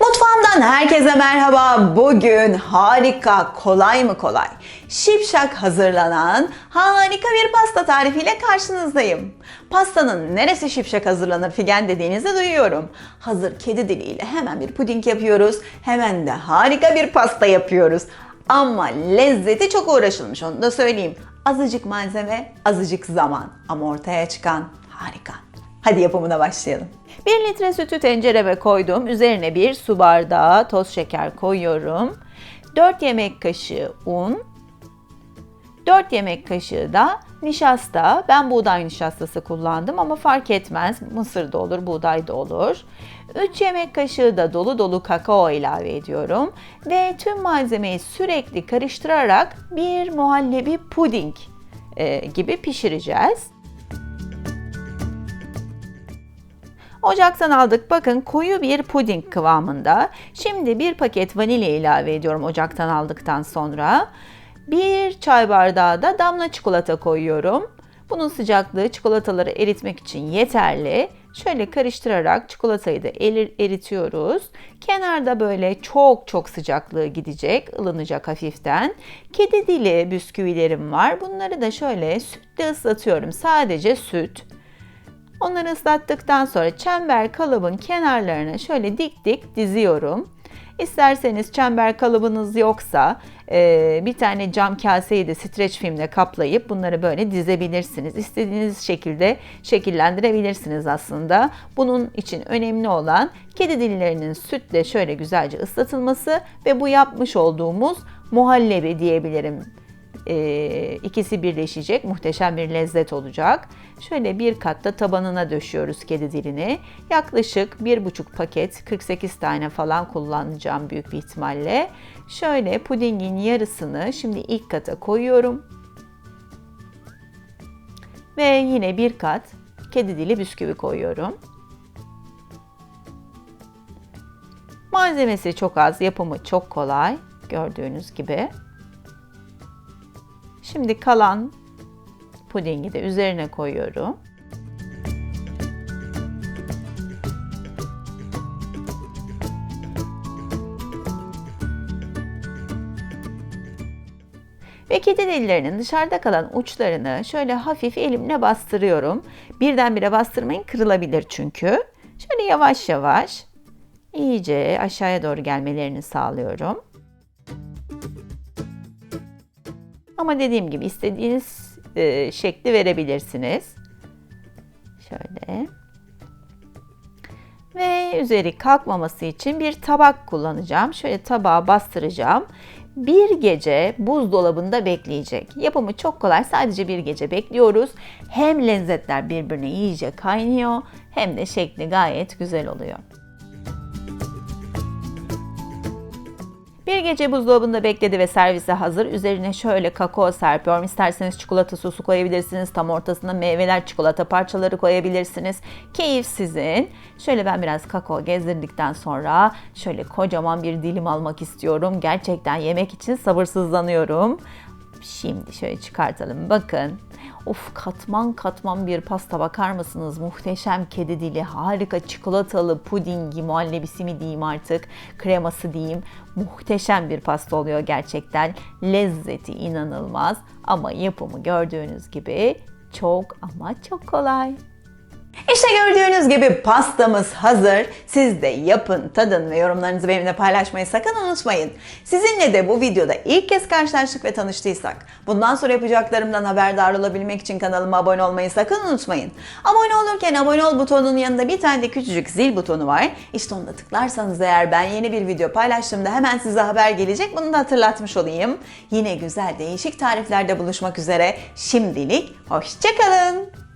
Mutfağımdan herkese merhaba. Bugün harika, kolay mı kolay, şipşak hazırlanan harika bir pasta tarifiyle karşınızdayım. Pastanın neresi şipşak hazırlanır Figen dediğinizi duyuyorum. Hazır kedi diliyle hemen bir puding yapıyoruz. Hemen de harika bir pasta yapıyoruz. Ama lezzeti çok uğraşılmış onu da söyleyeyim. Azıcık malzeme, azıcık zaman ama ortaya çıkan harika. Hadi yapımına başlayalım. 1 litre sütü tencereme koydum. Üzerine bir su bardağı toz şeker koyuyorum. 4 yemek kaşığı un. 4 yemek kaşığı da nişasta. Ben buğday nişastası kullandım ama fark etmez. Mısır da olur, buğday da olur. 3 yemek kaşığı da dolu dolu kakao ilave ediyorum. Ve tüm malzemeyi sürekli karıştırarak bir muhallebi puding e, gibi pişireceğiz. Ocaktan aldık. Bakın koyu bir puding kıvamında. Şimdi bir paket vanilya ilave ediyorum ocaktan aldıktan sonra. Bir çay bardağı da damla çikolata koyuyorum. Bunun sıcaklığı çikolataları eritmek için yeterli. Şöyle karıştırarak çikolatayı da eritiyoruz. Kenarda böyle çok çok sıcaklığı gidecek, ılınacak hafiften. Kedi dili bisküvilerim var. Bunları da şöyle sütle ıslatıyorum. Sadece süt. Onları ıslattıktan sonra çember kalıbın kenarlarına şöyle dik dik diziyorum. İsterseniz çember kalıbınız yoksa e, bir tane cam kaseyi de streç filmle kaplayıp bunları böyle dizebilirsiniz. İstediğiniz şekilde şekillendirebilirsiniz aslında. Bunun için önemli olan kedi dillerinin sütle şöyle güzelce ıslatılması ve bu yapmış olduğumuz muhallebi diyebilirim e, ikisi birleşecek. Muhteşem bir lezzet olacak. Şöyle bir katta tabanına döşüyoruz kedi dilini. Yaklaşık bir buçuk paket 48 tane falan kullanacağım büyük bir ihtimalle. Şöyle pudingin yarısını şimdi ilk kata koyuyorum. Ve yine bir kat kedi dili bisküvi koyuyorum. Malzemesi çok az, yapımı çok kolay gördüğünüz gibi. Şimdi kalan pudingi de üzerine koyuyorum. Ve kedi dillerinin dışarıda kalan uçlarını şöyle hafif elimle bastırıyorum. Birdenbire bastırmayın kırılabilir çünkü. Şöyle yavaş yavaş iyice aşağıya doğru gelmelerini sağlıyorum. Ama dediğim gibi istediğiniz e, şekli verebilirsiniz. Şöyle. Ve üzeri kalkmaması için bir tabak kullanacağım. Şöyle tabağa bastıracağım. Bir gece buzdolabında bekleyecek. Yapımı çok kolay. Sadece bir gece bekliyoruz. Hem lezzetler birbirine iyice kaynıyor hem de şekli gayet güzel oluyor. Bir gece buzdolabında bekledi ve servise hazır. Üzerine şöyle kakao serpiyorum. İsterseniz çikolata sosu koyabilirsiniz. Tam ortasına meyveler, çikolata parçaları koyabilirsiniz. Keyif sizin. Şöyle ben biraz kakao gezdirdikten sonra şöyle kocaman bir dilim almak istiyorum. Gerçekten yemek için sabırsızlanıyorum. Şimdi şöyle çıkartalım. Bakın. Of katman katman bir pasta bakar mısınız? Muhteşem kedi dili, harika çikolatalı pudingi, muhallebisi mi diyeyim artık, kreması diyeyim. Muhteşem bir pasta oluyor gerçekten. Lezzeti inanılmaz ama yapımı gördüğünüz gibi çok ama çok kolay. İşte gördüğünüz gibi pastamız hazır. Siz de yapın, tadın ve yorumlarınızı benimle paylaşmayı sakın unutmayın. Sizinle de bu videoda ilk kez karşılaştık ve tanıştıysak, bundan sonra yapacaklarımdan haberdar olabilmek için kanalıma abone olmayı sakın unutmayın. Abone olurken abone ol butonunun yanında bir tane de küçücük zil butonu var. İşte onu da tıklarsanız eğer ben yeni bir video paylaştığımda hemen size haber gelecek. Bunu da hatırlatmış olayım. Yine güzel değişik tariflerde buluşmak üzere. Şimdilik hoşçakalın.